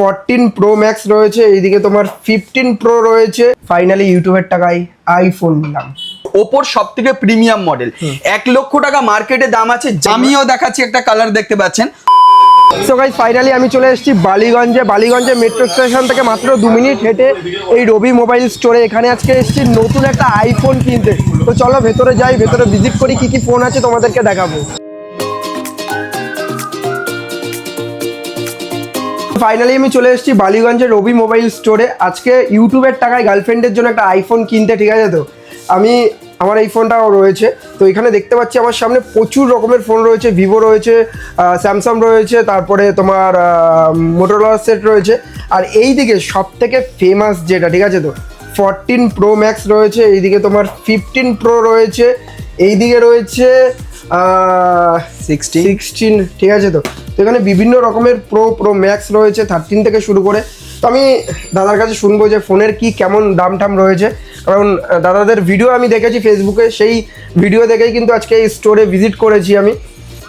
Fourteen pro max রয়েছে এইদিকে তোমার ফিফটিন প্রো রয়েছে ফাইনালি ইউটিউবের টাকায় আইফোন নিলাম। ওপোর সব থেকে প্রিমিয়াম মডেল। এক লক্ষ টাকা মার্কেটে দাম আছে আমিও দেখাচ্ছি একটা কালার দেখতে পাচ্ছেন। সো গাইজ ফাইনালি আমি চলে এসেছি বালিগঞ্জে। বালিগঞ্জে মেট্রো স্টেশন থেকে মাত্র দু মিনিট হেঁটে এই রবি মোবাইল স্টোরে এখানে আজকে এসেছি নতুন একটা আইফোন কিনতে। তো চলো ভেতরে যাই ভেতরে ভিজিট করি কি কি ফোন আছে তোমাদেরকে দেখাবো। ফাইনালি আমি চলে এসেছি বালিগঞ্জের রবি মোবাইল স্টোরে আজকে ইউটিউবের টাকায় গার্লফ্রেন্ডের জন্য একটা আইফোন কিনতে ঠিক আছে তো? আমি আমার এই ফোনটাও রয়েছে। তো এখানে দেখতে পাচ্ছি আমার সামনে প্রচুর রকমের ফোন রয়েছে। ভিভো রয়েছে স্যামসাং রয়েছে তারপরে তোমার মোটোরোলা সেট রয়েছে। আর এই দিকে সব থেকে ফেমাস যেটা ঠিক আছে তো? ফরটিন প্রো ম্যাক্স রয়েছে এইদিকে তোমার ফিফটিন প্রো রয়েছে এইদিকে রয়েছে সিক্সটি সিক্সটিন ঠিক আছে তো? তো এখানে বিভিন্ন রকমের প্রো প্রো ম্যাক্স রয়েছে থার্টিন থেকে শুরু করে। তো আমি দাদার কাছে শুনব যে ফোনের কি কেমন দাম টাম রয়েছে। কারণ দাদাদের ভিডিও আমি দেখেছি ফেসবুকে সেই ভিডিও দেখেই কিন্তু আজকে এই স্টোরে ভিজিট করেছি আমি।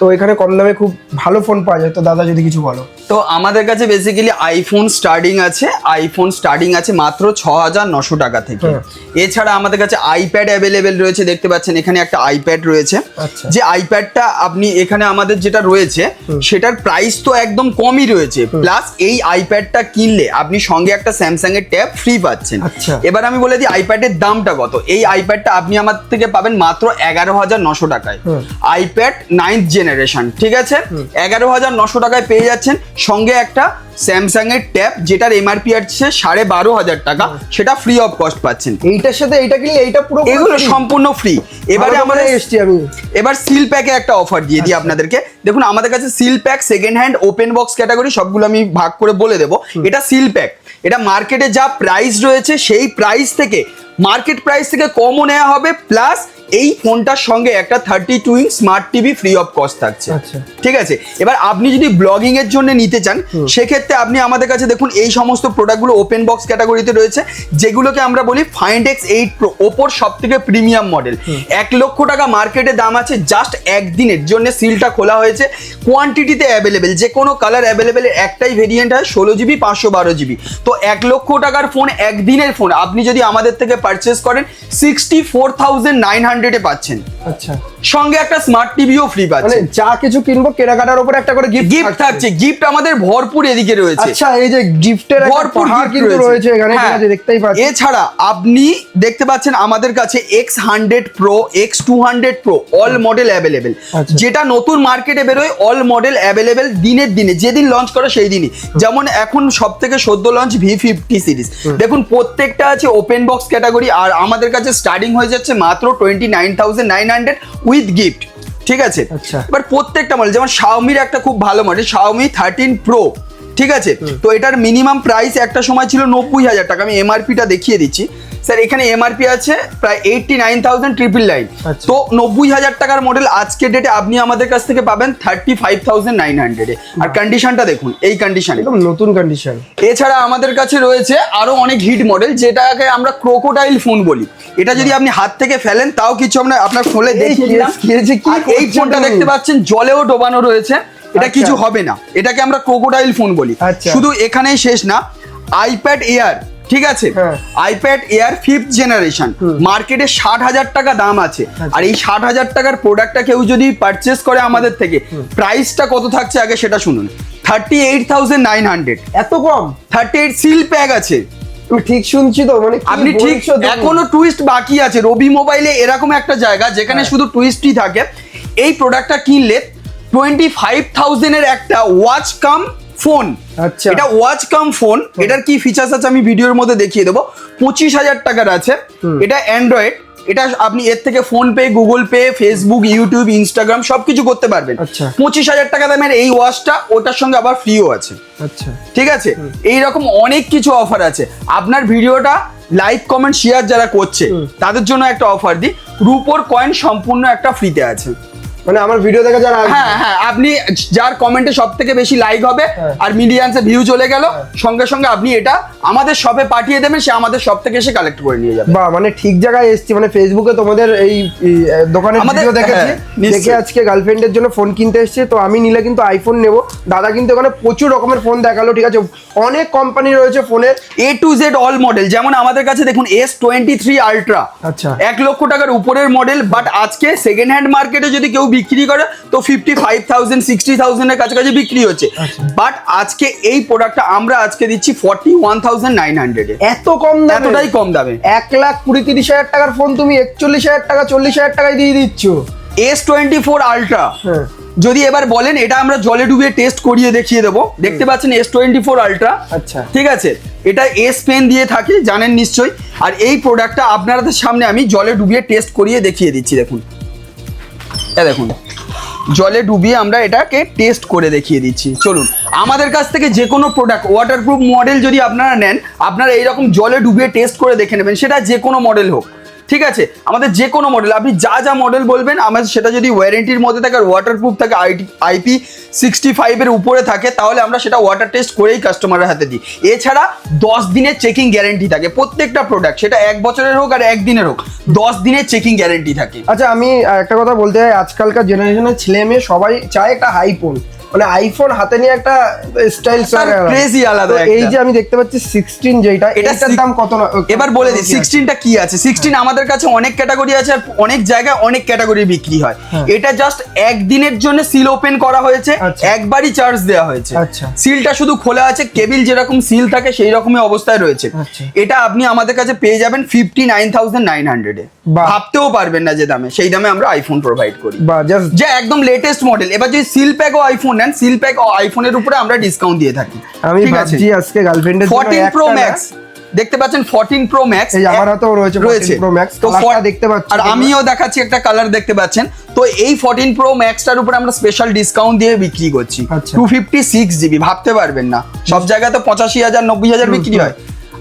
তো এখানে কম দামে খুব ভালো ফোন পাওয়া যায়। তো দাদা যদি কিছু বলো। তো আমাদের কাছে বেসিক্যালি আইফোন স্টার্টিং আছে আইফোন স্টার্টিং আছে মাত্র ছ হাজার নশো টাকা থেকে। এছাড়া আমাদের কাছে আইপ্যাড অ্যাভেলেবেল রয়েছে দেখতে পাচ্ছেন এখানে একটা আইপ্যাড রয়েছে। আচ্ছা। যে আইপ্যাডটা আপনি এখানে আমাদের যেটা রয়েছে সেটার প্রাইস তো একদম কমই রয়েছে। প্লাস এই আইপ্যাডটা কিনলে আপনি সঙ্গে একটা স্যামসাং এর ট্যাব ফ্রি পাচ্ছেন। আচ্ছা। এবার আমি বলে দিই আইপ্যাডের দামটা কত। এই আইপ্যাডটা আপনি আমার থেকে পাবেন মাত্র এগারো হাজার নশো টাকায়। আইপ্যাড নাইন্থ জেনারেশন ঠিক আছে? এগারো হাজার নশো টাকায় পেয়ে যাচ্ছেন। সঙ্গে একটা স্যামসাং এর ট্যাব যেটার এমআরপি আছে সাড়ে বারো হাজার টাকা। সেটা ফ্রি অফ কস্ট পাচ্ছেন। এইটার সাথে এইটা কিনলে এইটা পুরো এগুলো সম্পূর্ণ ফ্রি এবারে আমাদের এসছি আমি। এবার সিল প্যাকে একটা অফার দিয়ে আচ্ছা। দিই আপনাদেরকে। দেখুন আমাদের কাছে seal pack second hand open box category সবগুলো আমি ভাগ করে বলে দেবো। এটা সিল প্যাক এটা মার্কেটে যা প্রাইস রয়েছে সেই প্রাইস থেকে মার্কেট প্রাইস থেকে কমও নেওয়া হবে প্লাস এই ফোনটার সঙ্গে একটা thirty two inch smart TV free of cost থাকছে। আচ্ছা। ঠিক আছে? এবার আপনি যদি ব্লগিং এর জন্য নিতে চান সেক্ষেত্রে আপনি আমাদের কাছে দেখুন এই সমস্ত প্রোডাক্টগুলো ওপেন বক্স ক্যাটাগরিতে রয়েছে যেগুলোকে আমরা বলি ফাইন্ড এক্স এইট প্রো ওপোর সব থেকে প্রিমিয়াম মডেল এক লক্ষ টাকা মার্কেটে দাম আছে জাস্ট একদিনের জন্য সিলটা খোলা হয়েছে। কোয়ান্টিটিতে অ্যাভেলেবেল যে কোনো কালার অ্যাভেলেবেল একটাই ভেরিয়েন্ট হয় ষোলো জিবি পাঁচশো বারো জিবি তো এক লক্ষ টাকার ফোন একদিনের ফোন আপনি যদি আমাদের থেকে পারচেস করেন সিক্সটি ফোর থাউজেন্ড নাইন হান্ড্রেডে পাচ্ছেন। আচ্ছা। সঙ্গে একটা স্মার্ট টিভিও ফ্রি মানে যা কিছু কিনবো কেনাকাটার উপর একটা করে গিফট গিফট থাকছে। গিফট আমাদের ভরপুর এদিকে রয়েছে। আচ্ছা এই যে গিফটের ভরপুর কিন্তু রয়েছে। এখানে হ্যাঁ। দেখতেই পাচ্ছি। এছাড়া আপনি দেখতে পাচ্ছেন আমাদের কাছে X hundred pro X two hundred pro all model available. যেটা নতুন মার্কেটে বেরোয় অল মডেল অ্যাভেলেবেল দিনের দিনে। যেদিন লঞ্চ করে সেই দিনই। যেমন এখন সব থেকে সদ্য লঞ্চ ভি ফিফটি সিরিজ দেখুন প্রত্যেকটা আছে ওপেন বক্স ক্যাটাগরি আর আমাদের কাছে স্টার্টিং হয়ে যাচ্ছে মাত্র twenty nine thousand nine hundred with gift ঠিক আছে? আচ্ছা। এবার প্রত্যেকটা মডেল যেমন শাওমির একটা খুব ভালো মডেল শাওমি থার্টিন প্রো ঠিক আছে? তো এটার মিনিমাম প্রাইস একটা সময় ছিল নব্বই হাজার টাকা আমি এমআরপিটা দেখিয়ে দিচ্ছি। স্যার এখানে এমআরপি আছে প্রায় eighty nine thousand triple nine. তো নব্বই হাজার টাকার মডেল আজকের ডেটে আপনি আমাদের কাছ থেকে পাবেন থার্টি ফাইভ থাউজেন্ড নাইন হান্ড্রেডে আর কন্ডিশনটা দেখুন এই কন্ডিশনে একদম নতুন কন্ডিশন এছাড়া আমাদের কাছে রয়েছে আরও অনেক হিট মডেল যেটাকে আমরা ক্রোকোডাইল ফোন বলি। এটা যদি আপনি হাত থেকে ফেলেন তাও কিছু আমরা আপনার ফোনে দেখিয়ে কি- দিলাম এই ফোনটা দেখতে পাচ্ছেন জলেও ডোবানো রয়েছে। এটা আচ্ছা। কিছু হবে না। এটাকে আমরা ক্রোকোডাইল ফোন বলি। আচ্ছা। শুধু এখানেই শেষ না আইপ্যাড এয়ার ঠিক আছে। আইপ্যাড এয়ার ফিফথ জেনারেশন মার্কেটে ষাট হাজার টাকা দাম আছে। আচ্ছা। আর এই ষাট হাজার টাকার প্রোডাক্টটা কেউ যদি পারচেস করে আমাদের থেকে প্রাইসটা কত থাকছে আগে সেটা শুনুন। Thirty eight thousand nine hundred এত কম? থার্টি এইট সিল প্যাক আছে ঠিক শুনছি তো মানে আপনি ঠিক এখনও টুইস্ট বাকি আছে। রবি মোবাইলে এরকম একটা জায়গা যেখানে হ্যাঁ। শুধু টুইস্টই থাকে। এই প্রোডাক্টটা কিনলে টোয়েন্টি ফাইভ থাউজেন্ডের একটা ওয়াচ কাম ফোন আচ্ছা। এটা ওয়াচ কাম ফোন এটার কি ফিচার্স আছে আমি ভিডিওর মধ্যে দেখিয়ে দেবো। পঁচিশ হাজার টাকার আছে। এটা অ্যান্ড্রয়েড এটা আপনি এর থেকে PhonePe Google pay Facebook YouTube Instagram সবকিছু করতে পারবেন। আচ্ছা। পঁচিশ হাজার টাকা দামের এই ওয়াচটা ওটার সঙ্গে আবার ফ্রিও আছে। আচ্ছা। ঠিক আছে? এই রকম অনেক কিছু অফার আছে। আপনার ভিডিওটা লাইক কমেন্ট শেয়ার যারা করছে তাদের জন্য একটা অফার দিই। রুপোর কয়েন সম্পূর্ণ একটা ফ্রিতে আছে। মানে আমার ভিডিও দেখা যারা হ্যাঁ হ্যাঁ আপনি যার কমেন্টে সব থেকে বেশি লাইক হবে হ্যাঁ। আর ভিউ চলে গেল সঙ্গে সঙ্গে আপনি এটা আমাদের শপে পাঠিয়ে দেবেন সে আমাদের শপ থেকে এসে কালেক্ট করে নিয়ে যাবে। বা মানে ঠিক জায়গায় এসেছি মানে ফেসবুকে তোমাদের এই আমাদের- ভিডিও দেখেছি। হ্যাঁ, দেখে আজকে গার্লফ্রেন্ডের জন্য ফোন কিনতে এসেছি তো আমি নিলে কিন্তু আইফোন নেব। দাদা কিন্তু ওখানে প্রচুর রকমের ফোন দেখাল ঠিক আছে? অনেক কোম্পানি রয়েছে ফোনের A to Z all model যেমন আমাদের কাছে দেখুন এস টোয়েন্টি থ্রি আলট্রা আচ্ছা। এক লক্ষ টাকার উপরের মডেল বাট আজকে সেকেন্ড হ্যান্ড মার্কেটে যদি কেউ বিক্রি করে তো ফিফটি ফাইভ থাউজেন্ড সিক্সটি থাউজেন্ডের কাছাকাছি বিক্রি হচ্ছে। আচ্ছা। বাট আজকে এই প্রোডাক্টটা আমরা আজকে দিচ্ছি ফর্টি ওয়ান থাউজেন্ড নাইন হান্ড্রেডে এত কম দামে? এতটাই কম দামে। এক লাখ কুড়ি তিরিশ হাজার টাকার ফোন তুমি একচল্লিশ হাজার টাকা চল্লিশ হাজার টাকায় দিয়ে দিচ্ছ। এস টোয়েন্টি ফোর আলট্রা যদি এবার বলেন এটা আমরা জলে ডুবিয়ে টেস্ট করিয়ে দেখিয়ে দেবো। দেখতে পাচ্ছেন এস টোয়েন্টি ফোর আলট্রা আচ্ছা। ঠিক আছে? এটা এস পেন দিয়ে থাকে জানেন নিশ্চয়ই। আর এই প্রোডাক্টটা আপনাদের সামনে আমি জলে ডুবিয়ে টেস্ট করিয়ে দেখিয়ে দিচ্ছি দেখুন। এ দেখুন, জলে ডুবিয়ে আমরা এটাকে টেস্ট করে দেখিয়ে দিচ্ছি। চলুন, আমাদের কাছ থেকে যে কোনো প্রোডাক্ট ওয়াটারপ্রুফ মডেল যদি আপনারা নেন, আপনারা এইরকম জলে ডুবিয়ে টেস্ট করে দেখে নেবেন, সেটা যে কোনো মডেল হোক। ঠিক আছে? আমাদের যে কোনো মডেল আপনি যা যা মডেল বলবেন আমাদের সেটা যদি ওয়ারেন্টির মধ্যে থাকে আর ওয়াটারপ্রুফ থাকে আইটি আইপি সিক্সটি ফাইভের উপরে থাকে, তাহলে আমরা সেটা ওয়াটার টেস্ট করেই কাস্টমারের হাতে দিই। এছাড়া দশ দিনের চেকিং গ্যারেন্টি থাকে, প্রত্যেকটা প্রোডাক্ট সেটা এক বছরের হোক আর একদিনের হোক, দশ দিনের চেকিং গ্যারেন্টি থাকে। আচ্ছা আমি একটা কথা বলতে চাই, আজকালকার জেনারেশনের ছেলে মেয়ে সবাই চায় একটা আইফোন মানে আইফোন হাতে নিয়ে একটা স্টাইল crazy আলাদা এই যে আমি দেখতে পাচ্ছি সিক্সটিন যেটা এটার দাম কত এবার বলে দিই কত কি আছে? সিক্সটিনটা কি আছে সিক্সটিন আমাদের কাছে অনেক ক্যাটাগরি আছে আর অনেক জায়গায় অনেক ক্যাটাগরি বিক্রি হয় হ্যাঁ। এটা জাস্ট একদিনের জন্য সিল ওপেন করা হয়েছে আচ্ছা। একবারই চার্জ দেওয়া হয়েছে আচ্ছা। সিলটা শুধু খোলা আছে কেবিল যেরকম সিল থাকে সেই রকমই অবস্থায় রয়েছে আচ্ছা। এটা আপনি আমাদের কাছে পেয়ে যাবেন ফিফটি নাইন থাউজেন্ড নাইন হান্ড্রেডে। ভাবতেও পারবেন না যে দামে সেই দামে আমরা আইফোন প্রোভাইড করি যে একদম লেটেস্ট মডেল এবার যদি সিল প্যাক ও আইফোন নেন সিল প্যাক ও আইফোনের উপরে আমরা ডিসকাউন্ট দিয়ে থাকি। আমি ভাবছি আজকে গার্লফ্রেন্ডের জন্য ফোরটিন প্রো ম্যাক্স দেখতে পাচ্ছেন ফোরটিন প্রো ম্যাক্স এই আমার হাতেও রয়েছে 14 প্রো ম্যাক্স তো কালারটা দেখতে পাচ্ছেন আর আমিও দেখাচ্ছি একটা কালার দেখতে পাচ্ছেন। তো এই ফোরটিন প্রো ম্যাক্সটার উপরে আমরা স্পেশাল ডিসকাউন্ট দিয়ে বিক্রি করছি। আচ্ছা। টু ফিফটি সিক্স জিবি ভাবতে পারবেন না। সব জায়গায় তো পঁচাশি হাজার নব্বই হাজার হুম, বিক্রি হয়।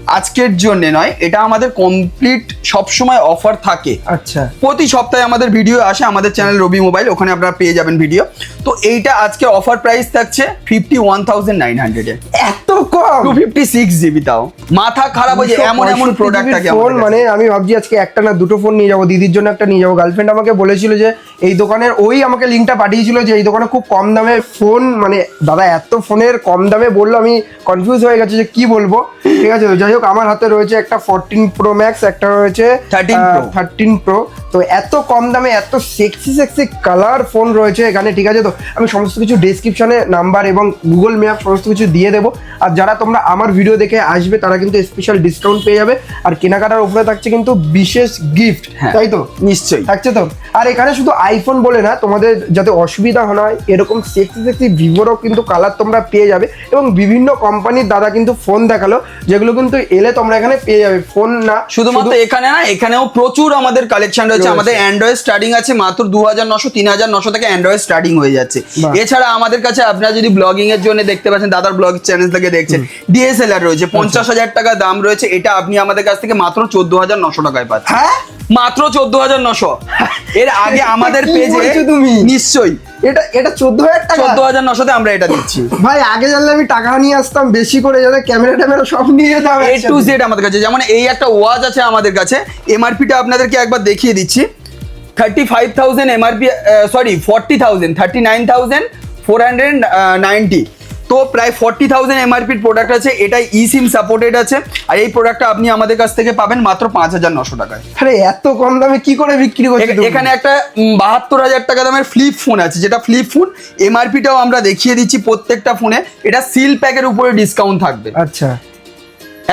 আজকের জন্য নয় এটা আমাদের কমপ্লিট সবসময় অফার থাকে। আচ্ছা। প্রতি সপ্তাহে আমাদের ভিডিও আসে আমাদের চ্যানেল রবি মোবাইল ওখানে আপনারা পেয়ে যাবেন ভিডিও তো এইটা আজকে অফার প্রাইস থাকছে ফিফটি ওয়ান থাউজেন্ড নাইন হান্ড্রেডে এত কম? টু ফিফটি সিক্স জিবি তাও। মাথা খারাপ হয়ে যায় এমন এমন প্রোডাক্ট থাকে ফোন মানে আমি ভাবছি আজকে একটা না দুটো ফোন নিয়ে যাব দিদির জন্য একটা নিয়ে যাব। গার্লফ্রেন্ড আমাকে বলেছিল যে এই দোকানের ওই আমাকে লিঙ্কটা পাঠিয়েছিল যে এই দোকানে খুব কম দামে ফোন মানে দাদা এত ফোনের কম দামে বলল আমি কনফিউজ হয়ে গেছে যে কি বলব। ঠিক আছে যাই হোক আমার হাতে রয়েছে একটা ফোরটিন প্রো ম্যাক্স একটা রয়েছে 13 Pro। থার্টিন প্রো তো এত কম দামে এত সেক্সি সেক্সি কালার ফোন রয়েছে এখানে ঠিক আছে? তো আমি সমস্ত কিছু ডেসক্রিপশনে নাম্বার এবং গুগল ম্যাপ সমস্ত কিছু দিয়ে দেবো। আর যারা তোমরা আমার ভিডিও দেখে আসবে তারা কিন্তু স্পেশাল ডিসকাউন্ট পেয়ে যাবে। আর কেনাকাটার উপরে থাকছে কিন্তু বিশেষ গিফট হ্যাঁ। তাই তো? নিশ্চয়ই। থাকছে তো? আর এখানে শুধু আইফোন বলে না তোমাদের যাতে অসুবিধা না হয় এরকম সেক্সি সেক্সি ভিভোরও কিন্তু কালার তোমরা পেয়ে যাবে। এবং বিভিন্ন কোম্পানির দাদা কিন্তু ফোন দেখাল যেগুলো কিন্তু এলে তোমরা এখানে পেয়ে যাবে। ফোন না শুধুমাত্র এখানে না এখানেও প্রচুর আমাদের কালেকশন রয়েছে। আমাদের অ্যান্ড্রয়েড স্টার্টিং আছে মাত্র দু হাজার নশো তিন হাজার নশো থেকে অ্যান্ড্রয়েড স্টার্টিং হয়ে যাচ্ছে। এছাড়া আমাদের কাছে আপনারা যদি ব্লগিং এর জন্য দেখতে পাচ্ছেন দাদার ব্লগ চ্যানেল থেকে দেখছেন ডিএসএলআর রয়েছে পঞ্চাশ হাজার টাকা দাম রয়েছে। এটা আপনি আমাদের কাছ থেকে মাত্র চোদ্দ হাজার নশো টাকায় পাচ্ছেন। হ্যাঁ? মাত্র চোদ্দ হাজার নশো। এর আগে আমাদের পেজে তুমি? নিশ্চয়ই। এটা এটা চোদ্দ হাজার টাকা? চোদ্দ হাজার নশোতে আমরা এটা দিচ্ছি। ভাই আগে জানলে আমি টাকা নিয়ে আসতাম বেশি করে যাতে ক্যামেরা ট্যামেরা সব নিয়ে যেতাম এ টু। জেড আমাদের কাছে। যেমন এই একটা ওয়াচ আছে আমাদের কাছে। এমআরপিটা আপনাদেরকে একবার দেখিয়ে দিচ্ছি। Thirty five thousand MRP sorry forty thousand thirty nine thousand four hundred ninety তো প্রায় ফর্টি থাউজেন্ড এমআরপির প্রোডাক্ট আছে এটা ই সিম সাপোর্টেড আছে আর এই প্রোডাক্টটা আপনি আমাদের কাছ থেকে পাবেন মাত্র পাঁচ হাজার নশো টাকায়। আরে এত কম দামে কি করে বিক্রি করছ? এখানে একটা বাহাত্তর হাজার টাকা দামের ফ্লিপ ফোন আছে যেটা ফ্লিপ ফোন এমআরপিটাও আমরা দেখিয়ে দিচ্ছি প্রত্যেকটা ফোনে এটা সিল প্যাকের উপরে ডিসকাউন্ট থাকবে। আচ্ছা।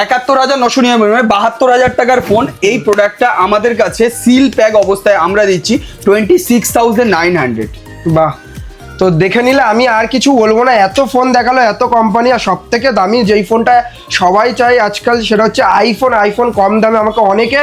একাত্তর হাজার নশো নিরানব্বই বাহাত্তর হাজার টাকার ফোন এই প্রোডাক্টটা আমাদের কাছে সিল প্যাক অবস্থায় আমরা দিচ্ছি twenty six thousand nine hundred বাহ। তো দেখে নিলে আমি আর কিছু বলব না। এত ফোন দেখাল এত কোম্পানি আর সব থেকে দামি যেই ফোনটা সবাই চাই আজকাল সেটা হচ্ছে আইফোন আইফোন কম দামে আমাকে অনেকে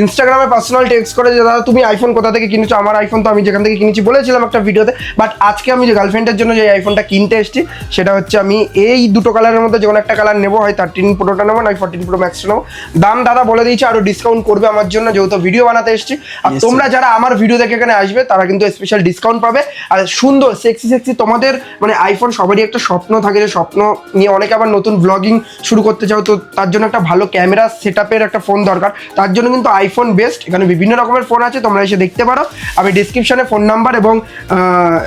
ইনস্টাগ্রামে পার্সোনাল টেক্সট করে যে দাদা তুমি আইফোন কোথা থেকে কিনেছো? আমার আইফোন তো আমি যেখান থেকে কিনেছি বলেছিলাম একটা ভিডিওতে। বাট আজকে আমি যে গার্লফ্রেন্ডের জন্য যে আইফোনটা কিনতে এসেছি সেটা হচ্ছে আমি এই দুটো কালারের মধ্যে যে কোনো একটা কালার নেব হয় থার্টিন প্রোটা নেব নয় ফোরটিন প্রো ম্যাক্সটা নেব। দাম দাদা বলে দিয়েছে আরও ডিসকাউন্ট করবে আমার জন্য যেহেতু ভিডিও বানাতে এসেছি। আর তোমরা যারা আমার ভিডিও দেখে এখানে আসবে তারা কিন্তু স্পেশাল ডিসকাউন্ট পাবে। আর সুন্দর সেক্সি সেক্সি তোমাদের মানে আইফোন সবারই একটা স্বপ্ন থাকে যে স্বপ্ন নিয়ে অনেকে আবার নতুন ব্লগিং শুরু করতে চাও তো তার জন্য একটা ভালো ক্যামেরা সেট একটা ফোন দরকার। তার জন্য কিন্তু আইফোন বেস্ট এখানে বিভিন্ন রকমের ফোন আছে তোমরা এসে দেখতে পারো। আমি ডিসক্রিপশনে ফোন নাম্বার এবং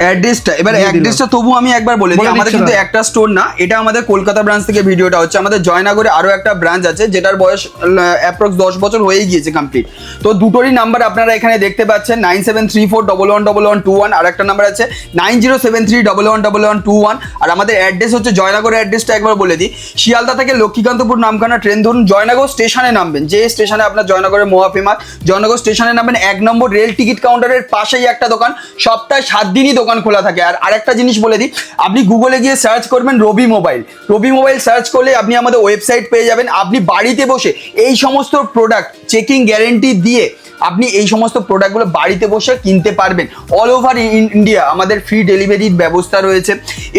অ্যাড্রেসটা এবার অ্যাড্রেসটা তবু আমি একবার বলে দিই আমাদের কিন্তু একটা স্টোর না এটা আমাদের কলকাতা ব্রাঞ্চ থেকে ভিডিওটা হচ্ছে আমাদের জয়নগরে আরও একটা ব্রাঞ্চ আছে যেটার বয়স অ্যাপ্রক্স দশ বছর হয়ে গিয়েছে কমপ্লিট তো দুটোরই নাম্বার আপনারা এখানে দেখতে পাচ্ছেন nine seven three four double one double one two one আর একটা নাম্বার আছে nine zero seven three double one double one two one আর আমাদের অ্যাড্রেস হচ্ছে জয়নগরের অ্যাড্রেসটা একবার বলে দিই। শিয়ালদা থেকে লক্ষ্মীকান্তপুর নামখানা ট্রেন ধরুন জয়নগর স্টেশনে নামবেন। যে স্টেশনে আপনার জয়নগরের মোয়া ফেমাস জয়নগর স্টেশনে নামবেন, এক নম্বর রেল টিকিট কাউন্টারের পাশেই একটা দোকান, সপ্তাহে সাত দিনই দোকান খোলা থাকে। আর আরেকটা জিনিস বলে দিই, আপনি গুগলে গিয়ে সার্চ করবেন Robi mobile Robi mobile search করলে আপনি আমাদের ওয়েবসাইট পেয়ে যাবেন। আপনি বাড়িতে বসে এই সমস্ত প্রোডাক্ট চেকিং গ্যারেন্টি দিয়ে আপনি এই সমস্ত প্রোডাক্টগুলো বাড়িতে বসে কিনতে পারবেন। অল ওভার ইন্ডিয়া আমাদের ফ্রি ডেলিভারির ব্যবস্থা রয়েছে।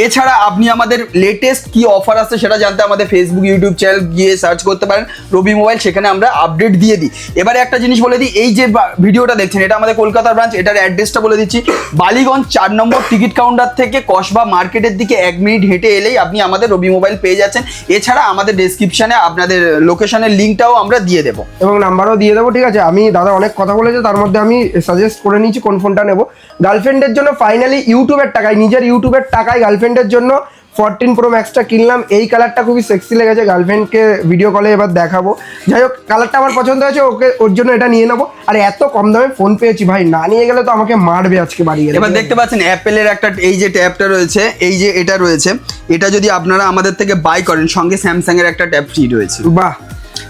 এছাড়া আপনি আমাদের লেটেস্ট কি অফার আছে সেটা জানতে আমাদের ফেসবুক ইউটিউব চ্যানেল গিয়ে সার্চ করতে পারেন। রবি মোবাইল সেখানে আমরা আপডেট দিয়ে দিই। এবারে একটা জিনিস বলে দিই, এই যে ভিডিওটা দেখছেন, এটা আমাদের কলকাতার ব্রাঞ্চ এটার অ্যাড্রেসটা বলে দিচ্ছি। বালিগঞ্জ চার নম্বর টিকিট কাউন্টার থেকে কসবা মার্কেটের দিকে এক মিনিট হেঁটে এলেই আপনি আমাদের রবি মোবাইল পেয়ে যাচ্ছেন। এছাড়া আমাদের ডেসক্রিপশনে আপনাদের লোকেশনের লিঙ্কটাও আমরা দিয়ে দেবো। এবং নাম্বারও দিয়ে দেবো, ঠিক আছে? আমি দাদা অনেক কথা বলেছে, তার মধ্যে আমি সাজেস্ট করে নিয়েছি, কোন ফোনটা নেব। গার্লফ্রেন্ডের জন্য ফাইনালি ইউটিউবের টাকায় নিজের ইউটিউবের টাকায় গার্লফ্রেন্ডের জন্য ফোরটিন প্রো ম্যাক্সটা কিনলাম। এই কালারটা খুবই সেক্সি লেগেছে গার্লফ্রেন্ডকে ভিডিও কলে এবার দেখাবো। যাই হোক কালারটা আমার পছন্দ হয়েছে ওকে ওর জন্য এটা নিয়ে নেব। আর এত কম দামে ফোন পেয়েছি ভাই না নিয়ে গেলে তো আমাকে মারবে আজকে বাড়ি গেলে এবার দেখতে পাচ্ছেন অ্যাপেলের একটা এই যে ট্যাবটা রয়েছে এই যে এটা রয়েছে এটা যদি আপনারা আমাদের থেকে বাই করেন সঙ্গে স্যামসাং এর একটা ট্যাব ফ্রি রয়েছে। বাহ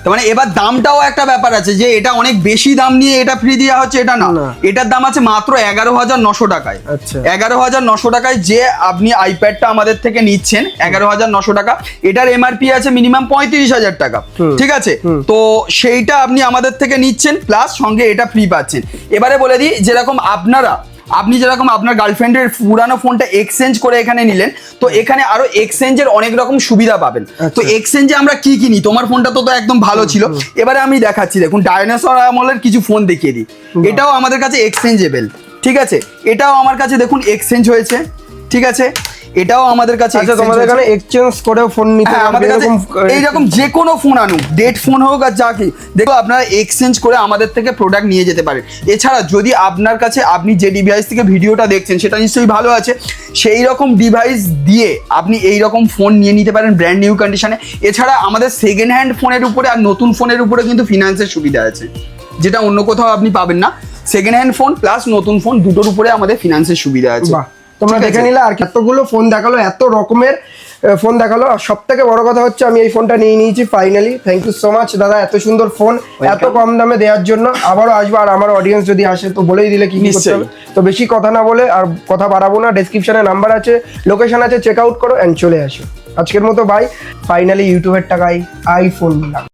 মানে এবার দামটাও একটা ব্যাপার আছে যে এটা অনেক বেশি দাম নিয়ে এটা ফ্রি দেওয়া হচ্ছে এটা না। না। এটার দাম আছে মাত্র এগারো হাজার নশো টাকায়। আচ্ছা। এগারো হাজার নশো টাকায় যে আপনি আইপ্যাডটা আমাদের থেকে নিচ্ছেন এগারো হাজার নশো টাকা এটার এমআরপি আছে মিনিমাম পঁয়ত্রিশ হাজার টাকা। ঠিক আছে? তো সেইটা আপনি আমাদের থেকে নিচ্ছেন প্লাস সঙ্গে এটা ফ্রি পাচ্ছেন। এবারে বলে দিই যেরকম আপনারা আপনি যেরকম আপনার গার্লফ্রেন্ডের পুরানো ফোনটা এক্সচেঞ্জ করে এখানে নিলেন তো এখানে আরও এক্সচেঞ্জের অনেক রকম সুবিধা পাবেন। তো আচ্ছা। এক্সচেঞ্জে আমরা কি কিনি? তোমার ফোনটা তো তো একদম ভালো ছিল। এবারে আমি দেখাচ্ছি দেখুন ডায়নোসর আমলের কিছু ফোন দেখিয়ে দিই। এটাও আমাদের কাছে এক্সচেঞ্জেবল ঠিক আছে? এটাও আমার কাছে দেখুন এক্সচেঞ্জ হয়েছে ঠিক আছে? এটাও আমাদের কাছে আচ্ছা তোমাদের। এখানে এক্সচেঞ্জ করেও ফোন নিতে হ্যাঁ আমাদের কাছে এইরকম যে কোনো ফোন আনুক ডেট ফোন হোক আর যা কি। দেখো আপনারা এক্সচেঞ্জ করে আমাদের থেকে প্রোডাক্ট নিয়ে যেতে পারেন। এছাড়া যদি আপনার কাছে আপনি যে ডিভাইস থেকে ভিডিওটা দেখছেন সেটা নিশ্চয়ই ভালো আছে সেই রকম ডিভাইস দিয়ে আপনি এই রকম ফোন নিয়ে নিতে পারেন ব্র্যান্ড নিউ কন্ডিশনে এছাড়া আমাদের সেকেন্ড হ্যান্ড ফোনের উপরে আর নতুন ফোনের উপরে কিন্তু ফিনান্সের সুবিধা আছে। যেটা অন্য কোথাও আপনি পাবেন না। সেকেন্ড হ্যান্ড ফোন প্লাস নতুন ফোন দুটোর উপরে আমাদের ফিনান্সের সুবিধা আছে। তোমরা দেখে? নিলে আর এতগুলো ফোন দেখাল এত রকমের ফোন দেখাল। আর সব থেকে বড় কথা হচ্ছে আমি এই ফোনটা নিয়ে নিয়েছি finally thank you so much দাদা এত সুন্দর ফোন এত কম দামে দেওয়ার জন্য। আবারও আসব আর আমার অডিয়েন্স যদি আসে তো বলেই দিলে কি করতে। হবে। তো বেশি কথা না বলে আর কথা বাড়াবো না। ডেসক্রিপশনে নাম্বার আছে লোকেশন আছে চেক আউট করো অ্যান্ড চলে আসো। আজকের মতো বাই ফাইনালি ইউটিউবের টাকায় আইফোন